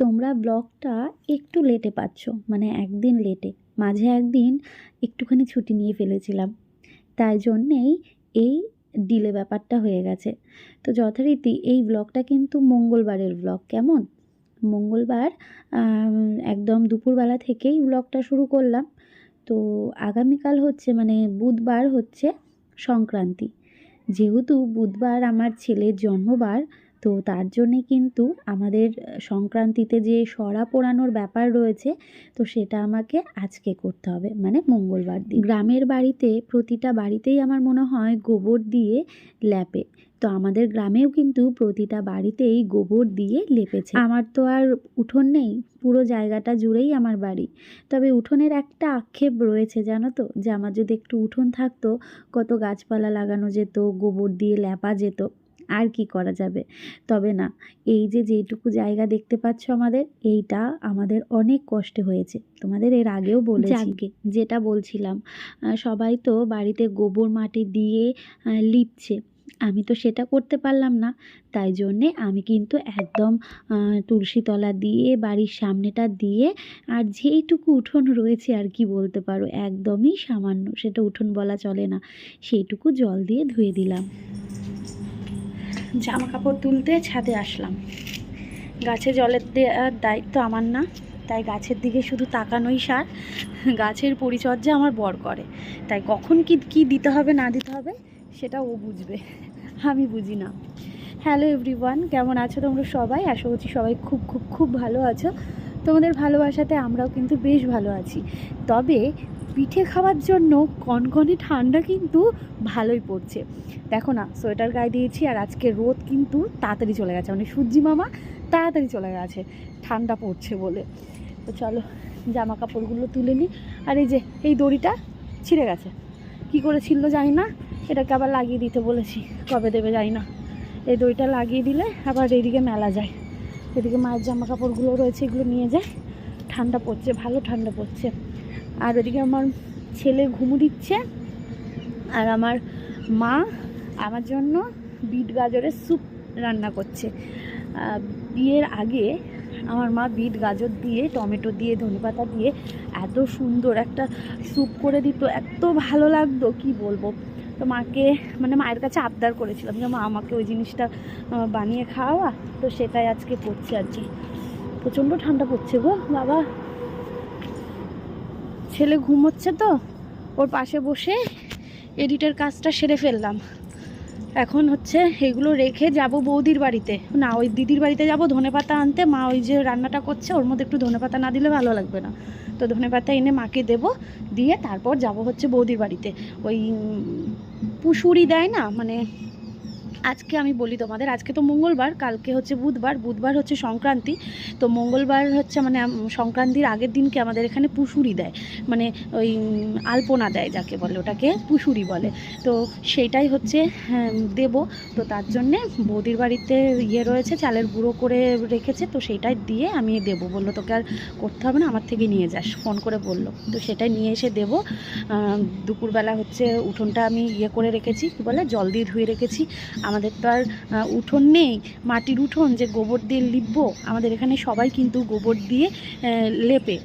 তোমরা ব্লগটা একটু লেটে পাচ্ছ মানে একদিন লেটে মাঝে একদিন একটুখানি ছুটি নিয়ে ফেলেছিলাম। তাই জন্যেই এই ডিলে ব্যাপারটা হয়ে গেছে। তো যথারীতি এই ব্লগটা কিন্তু মঙ্গলবারের ব্লগ কেমন? মঙ্গলবার একদম দুপুরবেলা থেকেই ব্লগটা শুরু করলাম। তো আগামীকাল হচ্ছে মানে বুধবার হচ্ছে সংক্রান্তি। যেহেতু বুধবার আমার ছেলের জন্মবার তো তার জন্যে কিন্তু আমাদের সংক্রান্তিতে যে সরা পোড়ানোর ব্যাপার রয়েছে, তো সেটা আমাকে আজকে করতে হবে মানে মঙ্গলবার দিন। গ্রামের বাড়িতে, প্রতিটা বাড়িতেই আমার মনে হয় গোবর দিয়ে লেপে। তো আমাদের গ্রামেও কিন্তু প্রতিটা বাড়িতেই গোবর দিয়ে লেপেছে। আমার তো আর উঠোন নেই, পুরো জায়গাটা জুড়েই আমার বাড়ি। তবে উঠোনের একটা আক্ষেপ রয়েছে, জানো তো? যে আমার যদি একটু উঠোন থাকতো, কত গাছপালা লাগানো যেত, গোবর দিয়ে লেপা যেত। আর কি করা যাবে? তবে না এই যে যেইটুকু জায়গা দেখতে পাচ্ছ আমাদের এইটা আমাদের অনেক কষ্টে হয়েছে। তোমাদের এর আগেও বলেছি। যেটা বলছিলাম সবাই তো বাড়িতে গোবর মাটি দিয়ে লিপছে। আমি তো সেটা করতে পারলাম না তাই জন্যে আমি কিন্তু একদম আহ, তুলসী তলা দিয়ে বাড়ির সামনেটা দিয়ে আর যেইটুকু উঠোন রয়েছে আর কি বলতে পারো একদমই সামান্য সেটা উঠোন বলা চলে না সেইটুকু জল দিয়ে ধুয়ে দিলাম। জামা কাপড় তুলতে ছাদে আসলাম। গাছে জলের দেওয়ার দায়িত্ব আমার না, তাই গাছের দিকে শুধু তাকানোই সার। গাছের পরিচর্যা আমার বর করে। তাই কখন কি কি দিতে হবে, না দিতে হবে, সেটা ও বুঝবে। আমি বুঝি না। হ্যালো এভরিওয়ান কেমন আছো তোমরা সবাই? আশা করছি সবাই খুব খুব খুব ভালো আছো। তোমাদের ভালোবাসাতে আমরাও কিন্তু বেশ ভালো আছি। তবে পিঠে খাওয়ার জন্য কনকনে ঠান্ডা কিন্তু ভালোই পড়ছে। দেখো না, সোয়েটার গায়ে দিয়েছি আর আজকে রোদ কিন্তু তাড়াতাড়ি চলে গেছে। মানে সূর্যি মামা তাড়াতাড়ি চলে গেছে, ঠান্ডা পড়ছে বলে। তো চলো জামা কাপড়গুলো তুলে নিই। আর এই যে, এই দড়িটা ছিঁড়ে গেছে। কি করে ছিঁড়লো জানি না এটাকে আবার লাগিয়ে দিতে বলেছি। কবে দেবে জানি না। এই দড়িটা লাগিয়ে দিলে আবার এইদিকে মেলা যায়। এদিকে মায়ের জামা কাপড়গুলো রয়েছে, এগুলো নিয়ে যায়। ঠান্ডা পড়ছে, ভালো ঠান্ডা পড়ছে। আর ওদিকে আমার ছেলে ঘুমু দিচ্ছে। আর আমার মা আমার জন্য বিট গাজরের স্যুপ রান্না করছে। বিয়ের আগে আমার মা বিট গাজর দিয়ে, টমেটো দিয়ে, ধনেপাতা দিয়ে এত সুন্দর একটা স্যুপ করে দিত, এত ভালো লাগতো, কি বলব? তো মাকে মানে মায়ের কাছে আবদার করেছিলাম যে মা, আমাকে ওই জিনিসটা বানিয়ে খাওয়া তো সেটাই আজকে করছে আর কি। প্রচণ্ড ঠান্ডা পড়ছে গো, বাবা। ছেলে ঘুমোচ্ছে তো, ওর পাশে বসে এডিটের কাজটা সেরে ফেললাম। এখন হচ্ছে এগুলো রেখে যাব বৌদির বাড়িতে। না, ওই দিদির বাড়িতে যাব, ধনেপাতা আনতে। মা ওই যে রান্নাটা করছে, ওর মধ্যে একটু ধনেপাতা না দিলে ভালো লাগবে না। তো ধনেপাতা এনে মাকে দেব, দিয়ে তারপর যাব হচ্ছে বৌদির বাড়িতে। ওই পুশুরি দেয় না মানে আজকে আমি বলি তোমাদের আজকে তো মঙ্গলবার কালকে হচ্ছে বুধবার বুধবার হচ্ছে সংক্রান্তি। তো মঙ্গলবার হচ্ছে মানে সংক্রান্তির আগের দিনকে আমাদের এখানে পুশুরি দেয়। মানে ওই আলপনা দেয় যাকে বলে ওটাকে পুশুরি বলে। তো সেইটাই হচ্ছে হ্যাঁ, দেব। তো তার জন্যে বৌদির বাড়িতে ইয়ে রয়েছে চালের গুঁড়ো করে রেখেছে। তো সেইটাই দিয়ে আমি দেবো। বলল তোকে আর করতে হবে না আমার থেকে নিয়ে যাস। ফোন করে বলল। তো সেটাই নিয়ে এসে দেবো। দুপুরবেলা হচ্ছে উঠোনটা আমি ইয়ে করে রেখেছি। কী বলে? জল দিয়ে ধুয়ে রেখেছি। আমাদের তো আর উঠোন নেই, মাটির উঠোন যে গোবর দিয়ে লিপব, আমাদের এখানে সবাই কিন্তু গোবর দিয়ে লেপে।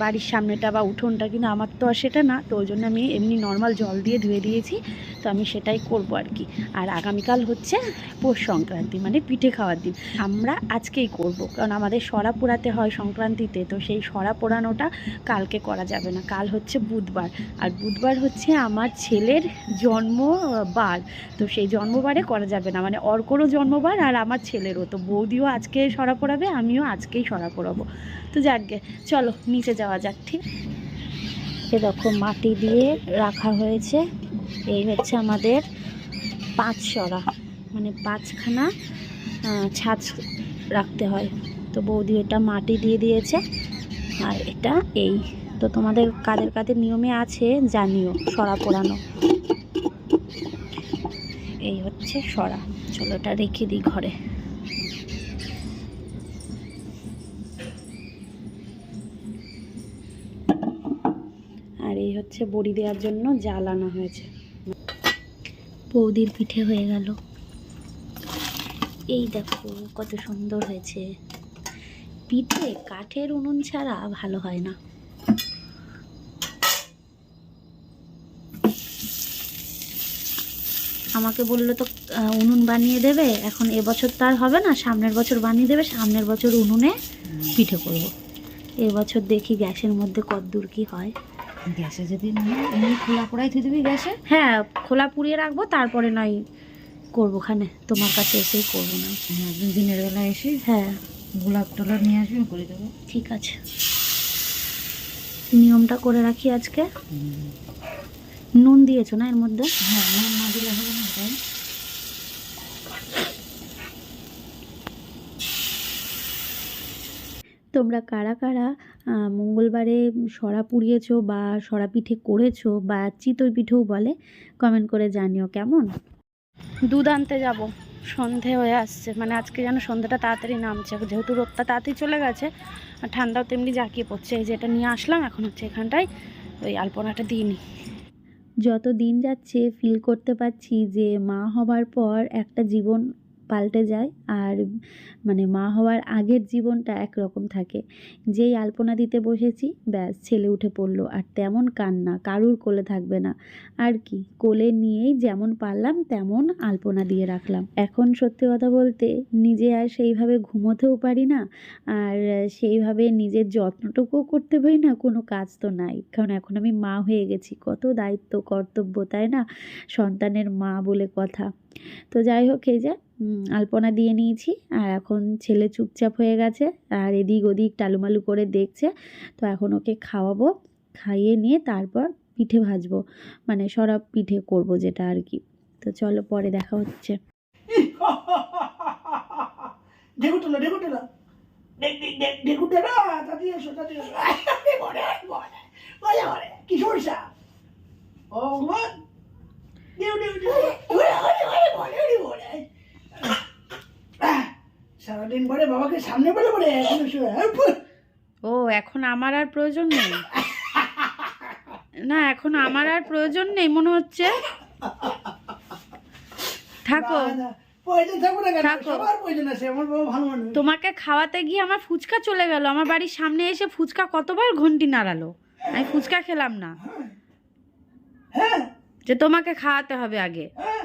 বাড়ির সামনেটা বা উঠোনটা কিন্তু আমার তো আর সেটা না, তো ওই জন্য আমি এমনি নর্মাল জল দিয়ে ধুয়ে দিয়েছি। তো আমি সেটাই করব আর কি। আর আগামীকাল হচ্ছে পৌষ সংক্রান্তি মানে পিঠে খাওয়ার দিন। আমরা আজকেই করব, কারণ আমাদের সরা পোড়াতে হয় সংক্রান্তিতে, তো সেই সরা পোড়ানোটা কালকে করা যাবে না। কাল হচ্ছে বুধবার, আর বুধবার হচ্ছে আমার ছেলের জন্মবার, তো সেই জন্মবারে করা যাবে না। মানে অর্করও জন্মবার আর আমার ছেলেরও, তো বৌদিও আজকে সরা পোড়াবে, আমিও আজকেই সরা পড়াবো। তো যাকগে চলো, নিচে যাওয়া যাক, ঠিক? এ দেখো মাটি দিয়ে রাখা হয়েছে। এই হচ্ছে আমাদের পাঁচ সরা মানে পাঁচখানা ছাঁচ রাখতে হয়। তো বৌদি এটা মাটি দিয়ে দিয়েছে, আর এটা এই। তো তোমাদের কাদের কাদের নিয়মে আছে জানিও, সরা পোড়ানো। এই হচ্ছে সরা। চলো এটা রেখে দিই ঘরে। এই হচ্ছে বড়ি দেওয়ার জন্য জাল আনা হয়েছে। বৌদির পিঠে হয়ে গেল। এই দেখো কত সুন্দর হয়েছে। পিঠে কাঠের উনুন ছাড়া ভালো হয় না। আমাকে বলল তো উনুন বানিয়ে দেবে, এখন এবছর তো আর হবে না, সামনের বছর বানিয়ে দেবে, সামনের বছর উনুনে পিঠে করব। এবছর দেখি গ্যাসের মধ্যে কতদূর কি হয়। গ্যাসে যদি এমনি খোলা পুড়াই থুই দিবি গ্যাসে? হ্যাঁ খোলা পুড়িয়ে রাখব তারপরে নয় করব খানে তোমার কাছে এসেই করব না। হ্যাঁ দুই দিনের বেলা এসে হ্যাঁ। গোলাপ টোলাপ নিয়ে আসবি করে দেবো। ঠিক আছে। নিয়মটা করে রাখি আজকে। নুন দিয়েছ না এর মধ্যে? হ্যাঁ নুন না দিলে হবে না? তোমরা কারা কারা মঙ্গলবারে সরা পুড়িয়েছো বা সরা পিঠে করেছ বা চিতই পিঠেও বলে কমেন্ট করে জানিও কেমন? দুধ আনতে যাব সন্ধে হয়ে আসছে মানে আজকে যেন সন্ধ্যাটা তাড়াতাড়ি নামছে যেহেতু রোদটা তাড়াতাড়ি চলে গেছে আর ঠান্ডাও তেমনি জাঁকিয়ে পড়ছে এই যে এটা নিয়ে আসলাম এখন হচ্ছে এখানটায় ওই আলপনাটা দিইনি যত দিন যাচ্ছে ফিল করতে পারছি যে মা হবার পর একটা জীবন পাল্টে যায় আর মানে মা হওয়ার আগের জীবনটা একরকম থাকে। যেই আলপনা দিতে বসেছি, ব্যাস ছেলে উঠে পড়ল। আর তেমন কান্না, কারুর কোলে থাকবে না। আর কি, কোলে নিয়েই যেমন পারলাম, তেমন আলপনা দিয়ে রাখলাম। এখন সত্যি কথা বলতে নিজে আর সেইভাবে ঘুমোতেও পারি না। আর সেইভাবে নিজের যত্নটুকুও করতে পারি না, কোনো কাজ তো নাই। কারণ এখন আমি মা হয়ে গেছি, কত দায়িত্ব, কর্তব্য, তাই না? সন্তানের মা বলে কথা। তো যাই হোক, এই যে আলপনা দিয়ে নিয়েছি। আর এখন ছেলে চুপচাপ হয়ে গেছে আর এদিক ওদিক টালুমালু করে দেখছে। তো এখন ওকে খাওয়াবো, খাইয়ে নিয়ে তারপর পিঠে ভাজবো। মানে সরা পিঠে করব যেটা আর কি। তো চলো পরে দেখা হচ্ছে। সারাদিন পরে বাবাকে সামনে বলে এখন ও এখন আমার আর প্রয়োজন নেই? না এখন আমার আর প্রয়োজন নেই মনে হচ্ছে। থাকো। তোমাকে খাওয়াতে গিয়ে আমার ফুচকা চলে গেল। আমার বাড়ির সামনে এসে ফুচকা কতবার ঘন্টি নাড়ালো? আমি ফুচকা খেলাম না। হ্যাঁ। যে তোমাকে খাওয়াতে হবে আগে। হ্যাঁ।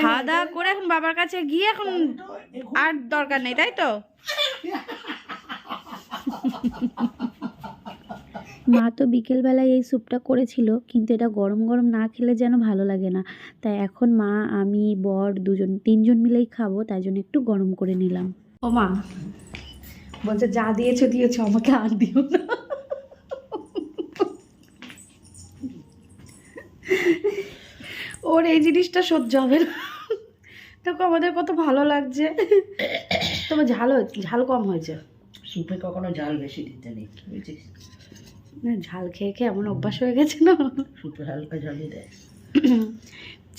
খাওয়া দাওয়া করে এখন বাবার কাছে গিয়ে এখন আর দরকার নেই তাই তো? মা তো বিকেলবেলায় এই স্যুপটা করেছিল কিন্তু এটা গরম গরম না খেলে যেন ভালো লাগে না। তাই এখন মা আমি বর দুজন তিনজন মিলেই খাব তাই জন্য একটু গরম করে নিলাম। ও মা বলছে যা দিয়েছ দিয়েছ আমাকে আর দিও না। ওর এই জিনিসটা সহ্য হবে না। দেখো আমাদের কত ভালো লাগছে। তবে ঝাল হয়েছে ঝাল কম হয়েছে। সুপে কখনো ঝাল বেশি দিতে নেই বুঝছিস? না ঝাল খেয়ে খেয়ে এমন অভ্যাস হয়ে গেছে না? সুপে হালকা জলই দেয়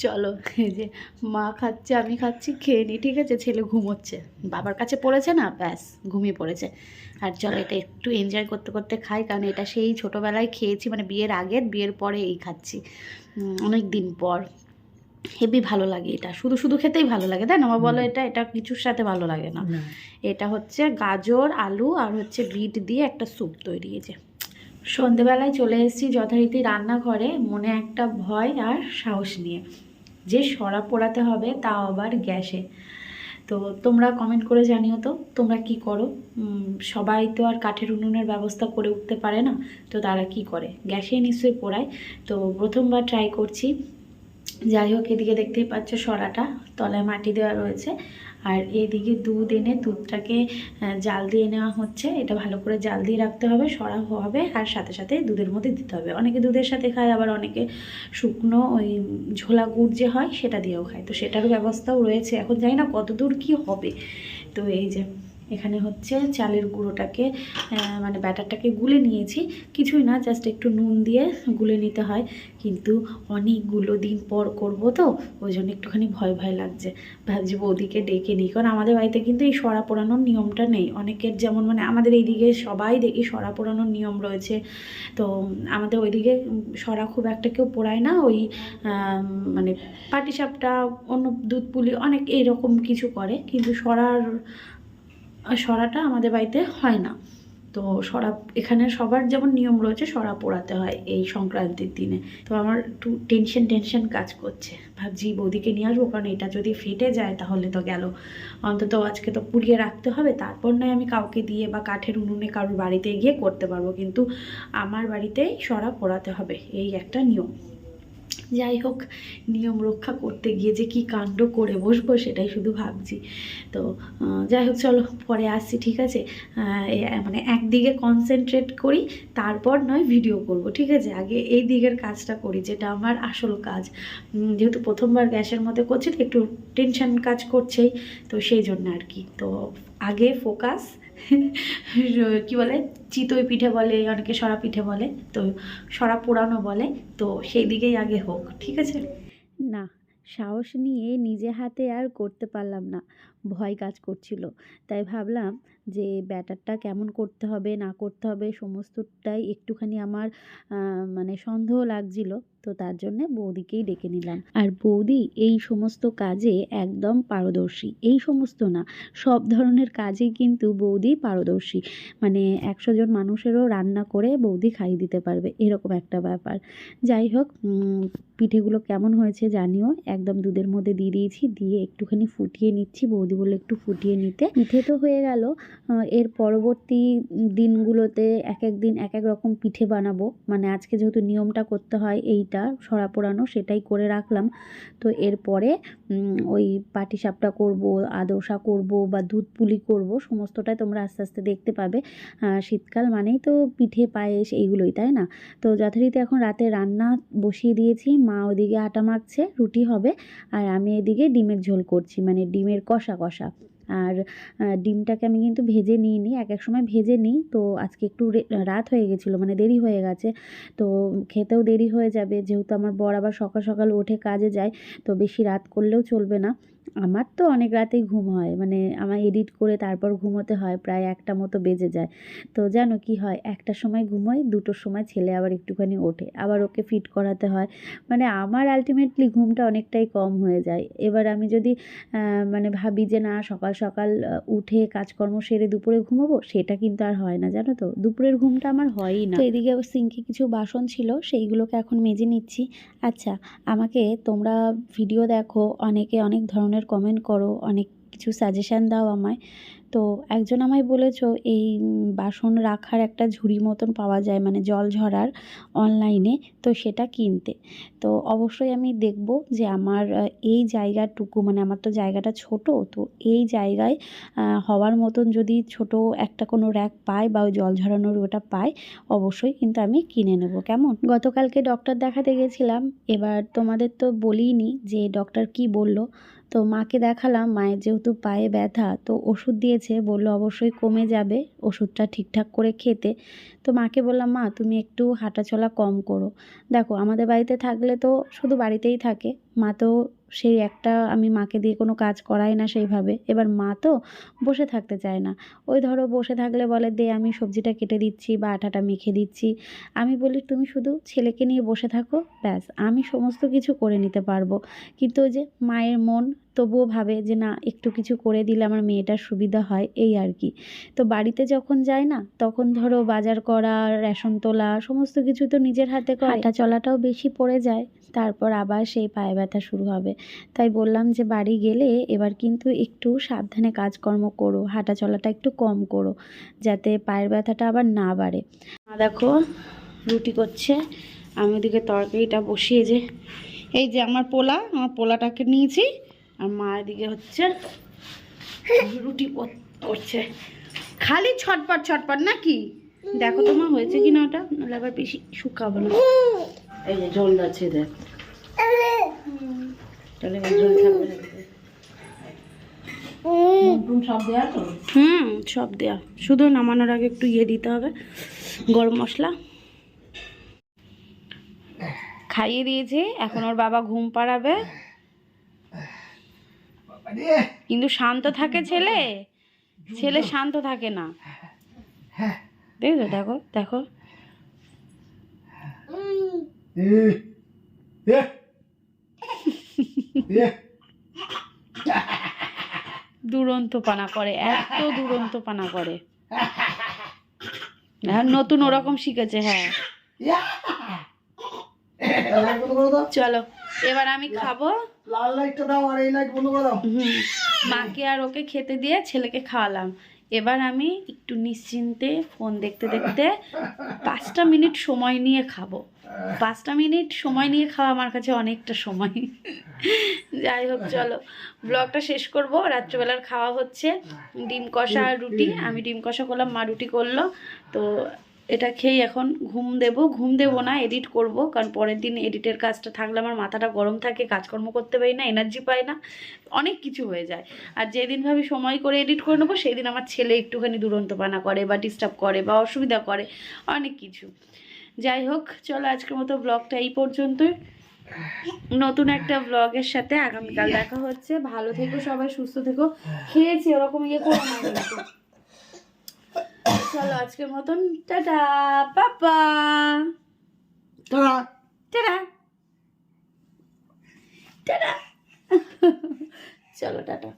চলো এই যে মা খাচ্ছে আমি খাচ্ছি খেয়ে নি ঠিক আছে? ছেলে ঘুমোচ্ছে। বাবার কাছে পড়েছে না? ব্যাস ঘুমিয়ে পড়েছে। আর চলো এটা একটু এনজয় করতে করতে খাই কারণ এটা সেই ছোটোবেলায় খেয়েছি মানে বিয়ের আগের বিয়ের পরে এই খাচ্ছি। অনেক দিন পর। হেভি ভালো লাগে এটা। শুধু শুধু খেতেই ভালো লাগে তাই না? আমার বলো এটা এটা কিছুর সাথে ভালো লাগে না। এটা হচ্ছে গাজর আলু আর হচ্ছে বিট দিয়ে একটা স্যুপ তৈরি হয়েছে সন্ধেবেলায় চলে এসেছি যথারীতি রান্নাঘরে মনে একটা ভয় আর সাহস নিয়ে। যে সরা পোড়াতে হবে তাও আবার গ্যাসে। তো তোমরা কমেন্ট করে জানিও তো তোমরা কি করো? সবাই তো আর কাঠের উনুনের ব্যবস্থা করে উঠতে পারে না তো তারা কি করে? গ্যাসেই নিশ্চয়ই পোড়ায়। তো প্রথমবার ট্রাই করছি। যাই হোক, এদিকে দেখতেই পাচ্ছ সরাটা, তলায় মাটি দেওয়া রয়েছে। আর এদিকে দুধ এনে দুধটাকে জাল দিয়ে নেওয়া হচ্ছে। এটা ভালো করে জাল দিয়ে রাখতে হবে, সরা হবে, আর সাথে সাথে দুধের মধ্যে দিতে হবে। অনেকে দুধের সাথে খায়, আবার অনেকে শুকনো ওই ঝোলা গুড় যে হয়, সেটা দিয়েও খায়। তো সেটারও ব্যবস্থাও রয়েছে। এখন জানি না কত দূর কী হবে। তো এই যে এখানে হচ্ছে চালের গুঁড়োটাকে মানে ব্যাটারটাকে গুলে নিয়েছি। কিছুই না জাস্ট একটু নুন দিয়ে গুলে নিতে হয়। কিন্তু অনেকগুলো দিন পর করব তো, ওই জন্য একটুখানি ভয় ভয় লাগছে। ভাবছি বৌদিকে ডেকে নিই, কারণ আমাদের বাড়িতে কিন্তু এই সরা পোড়ানোর নিয়মটা নেই। অনেকের যেমন মানে আমাদের এইদিকে সবাই দেখি সরা পোড়ানোর নিয়ম রয়েছে। তো আমাদের ওইদিকে সরা খুব একটা কেউ পোড়ায় না, ওই মানে পাটিসাপটা, অন্য দুধ পুলি, অনেক এইরকম কিছু করে। কিন্তু সরার সরাটা আমাদের বাড়িতে হয় না। তো সরা, এখানে সবার যেমন নিয়ম রয়েছে সরা পোড়াতে হয় এই সংক্রান্তির দিনে। তো আমার একটু টেনশন টেনশন কাজ করছে। ভাবছি বৌদিকে নিয়ে আসব, কারণ এটা যদি ফেটে যায় তাহলে তো গেল। অন্তত আজকে তো পুড়িয়ে রাখতে হবে, তারপর নয় আমি কাউকে দিয়ে বা কাঠের উনুনে কারোর বাড়িতে গিয়ে করতে পারব। কিন্তু আমার বাড়িতেই সরা পোড়াতে হবে, এই একটা নিয়ম। যাই হোক, নিয়ম রক্ষা করতে গিয়ে যে কি কাণ্ড করে বসবো সেটাই শুধু ভাবছি। তো যাই হোক, চলো পরে আসছি, ঠিক আছে? মানে একদিকে কনসেন্ট্রেট করি, তারপর নয় ভিডিও করব, ঠিক আছে? আগে এই দিকের কাজটা করি, যেটা আমার আসল কাজ। যেহেতু প্রথমবার গ্যাসের মধ্যে করছি, তো একটু টেনশন কাজ করছেই, তো সেই জন্য আর কি। তো আগে ফোকাস কি বলে, চিতই পিঠে বলে, অনেকে সরা পিঠে বলে, তো সরা পোড়ানো বলে, তো সেই দিকেই আগে হোক, ঠিক আছে? না, সাহস নিয়ে নিজে হাতে আর করতে পারলাম না, ভয় কাজ করছিল। তাই ভাবলাম যে ব্যাটারটা কেমন করতে হবে, না করতে হবে, সমস্তটাই একটুখানি আমার মানে সন্দেহ লাগছিল। তো তার জন্যে বৌদিকেই ডেকে নিলাম। আর বৌদি এই সমস্ত কাজে একদম পারদর্শী। এই সমস্ত না, সব ধরনের কাজেই কিন্তু বৌদি পারদর্শী। মানে একশো জন মানুষেরও রান্না করে বৌদি খাইয়ে দিতে পারবে, এরকম একটা ব্যাপার। যাই হোক পিঠেগুলো কেমন হয়েছে জানিও। একদম দুধের মধ্যে দিয়ে দিয়েছি, দিয়ে একটুখানি ফুটিয়ে নিচ্ছি। বৌদি বলে একটু ফুটিয়ে নিতে। পিঠে তো হয়ে গেল। এর পরবর্তী দিনগুলোতে এক এক দিন এক এক রকম পিঠে বানাবো। মানে আজকে যেহেতু নিয়মটা করতে হয় এইটা সরা পোড়ানো সেটাই করে রাখলাম। তো এরপরে ওই পাটিসাপটা করব, আদোসা করব বা দুধ পুলি করব, সমস্তটাই তোমরা আস্তে আস্তে দেখতে পাবে। শীতকাল মানেই তো পিঠে, পায়েস এইগুলোই, তাই না? তো যথারীতি এখন রাতে রান্না বসিয়ে দিয়েছি। মা ওদিকে আটা মাখছে, রুটি হবে, আর আমি এদিকে ডিমের ঝোল করছি মানে ডিমের কষা কষা। আর ডিমটাকে আমি কিন্তু ভেজে নিইনি, এক এক সময় ভেজে নিই। তো আজকে একটু রাত হয়ে গেছিল মানে দেরি হয়ে গেছে। তো খেতেও দেরি হয়ে যাবে, যেহেতু আমার বর আবার সকাল সকাল ওঠে কাজে যায়, তো বেশি রাত করলেও চলবে না। আমার তো অনেক রাতেই ঘুম হয়। মানে আমার এডিট করে তারপর ঘুমোতে হয়, প্রায় একটা মতো বেজে যায়। তো জানো কি হয়? একটার সময় ঘুমোয় দুটোর সময় ছেলে আবার একটুখানি ওঠে। আবার ওকে ফিট করাতে হয়। মানে আমার আলটিমেটলি ঘুমটা অনেকটাই কম হয়ে যায়। এবার আমি যদি মানে ভাবি যে না, সকাল সকাল উঠে কাজকর্ম সেরে দুপুরে ঘুমোবো, সেটা কিন্তু আর হয় না। জানো তো? দুপুরের ঘুমটা আমার হয়ই না। তো এদিকে সিঙ্কে কিছু বাসন ছিল, সেইগুলোকে এখন মেজে নিচ্ছি। আচ্ছা আমাকে তোমরা ভিডিও দেখো, অনেকে অনেক ধরনের কমেন্ট করো অনেক কিছু সাজেশান দাও আমায়। তো একজন আমায় বলেছ, এই বাসন রাখার একটা ঝুড়ি মতন পাওয়া যায় মানে জল ঝরার অনলাইনে তো সেটা কিনতে। তো অবশ্যই আমি দেখব যে আমার এই জায়গাটুকু মানে আমার তো জায়গাটা ছোট, তো এই জায়গায় হওয়ার মতন যদি ছোট একটা কোনো র্যাক পাই বা ওই জল ঝরানোর ওটা পাই অবশ্যই কিন্তু আমি কিনে নেব। কেমন? গতকালকে ডক্টর দেখাতে গেছিলাম, এবার তোমাদের তো বলিনি যে ডক্টর কি বলল। তো মাকে দেখালাম, মায়ের যেহেতু পায়ে ব্যথা তো ওষুধ দিয়েছে, বলল, অবশ্যই কমে যাবে, ওষুধটা ঠিকঠাক করে খেতে। তো মাকে বললাম, মা, তুমি একটু হাঁটাচলা কম করো। দেখো, আমাদের বাড়িতে থাকলে তো শুধু বাড়িতেই থাকে, মা তো সেই একটা আমি মাকে দিয়ে কোনো কাজ করাই না সেইভাবে, এবার মা তো বসে থাকতে চায় না। ওই ধরো বসে থাকলে বলে, দে, আমি সবজিটা কেটে দিচ্ছি বা আটাটা মেখে দিচ্ছি। আমি বলি, তুমি শুধু ছেলেকে নিয়ে বসে থাকো, ব্যাস, আমি সমস্ত কিছু করে নিতে পারব। কিন্তু ওই যে মায়ের মন তবুও ভাবে যে, না, একটু কিছু করে দিলে আমার মেয়েটার সুবিধা হয়, এই আর কি। তো বাড়িতে যখন যায় না, তখন ধরো বাজার করা, রেশন তোলা, সমস্ত কিছু তো নিজের হাতে হাঁটা চলাটাও বেশি পড়ে যায়, তারপর আবার সেই পায়ে ব্যথা শুরু হবে। তাই বললাম যে, বাড়ি গেলে এবার কিন্তু একটু সাবধানে কাজকর্ম করো, হাঁটা চলাটা একটু কম করো, যাতে পায়ের ব্যথাটা আবার না বাড়ে। দেখো, রুটি করছে, আমি ওদিকে তরকারিটা বসিয়ে যে, এই যে আমার পোলা, আমার পোলাটাকে নিয়েছি আর মা এদিকে হচ্ছে রুটি করছে। খালি ছটপট ছটপট নাকি? দেখো তোমার হয়েছে কি না ওটা? নাহলে আবার বেশি শুকাবো না। এই যে ঝোল আছে দেখ। তাহলে ঝোল থাকবে হুম সব দেয়া। শুধু নামানোর আগে একটু ইয়ে দিতে হবে গরম মশলা। খাইয়ে দিয়েছি এখন ওর বাবা ঘুম পাড়াবে। কিন্তু শান্ত থাকে ছেলে? ছেলে শান্ত থাকে না। হ্যাঁ দেখো দেখো। এ দুরন্ত পানা করে এত দুরন্ত পানা করে। এখন নতুন ওরকম শিখেছে হ্যাঁ। চলো। এবার আমি খাব। লাল লাইটটা দাও আর এই লাইট বন্ধ করে দাও। মাকে আর ওকে খেতে দিয়ে ছেলেকে খাওয়ালাম। এবার আমি একটু নিশ্চিন্তে ফোন দেখতে দেখতে পাঁচটা মিনিট সময় নিয়ে খাব। পাঁচটা মিনিট সময় নিয়ে খাওয়া আমার কাছে অনেকটা সময়। যাই হোক চলো। ব্লগটা শেষ করব। রাত্রেবেলার খাওয়া হচ্ছে। ডিম কষা আর রুটি। আমি ডিম কষা করলাম মা রুটি করল। তো এটা খেয়ে এখন ঘুম দেব। ঘুম দেব না এডিট করব কারণ পরের দিন এডিটের কাজটা থাকলে আমার মাথাটা গরম থাকে কাজকর্ম করতে পারি না এনার্জি পাই না অনেক কিছু হয়ে যায়। আর যেদিন ভাবি সময় করে এডিট করে নেব সেই দিন আমার ছেলে একটুখানি দুরন্ত পানা করে বা ডিস্টার্ব করে বা অসুবিধা করে অনেক কিছু। যাই হোক চলো আজকের মতো ব্লগটা এই পর্যন্তই। নতুন একটা ব্লগের সাথে আগামীকাল দেখা হচ্ছে। ভালো থেকো সবাই সুস্থ থেকো। খেয়েছি ওরকম ইয়ে করো না। চলো আজকের মতন tata papa. Tata. Tata. Tata. চলো টাটা।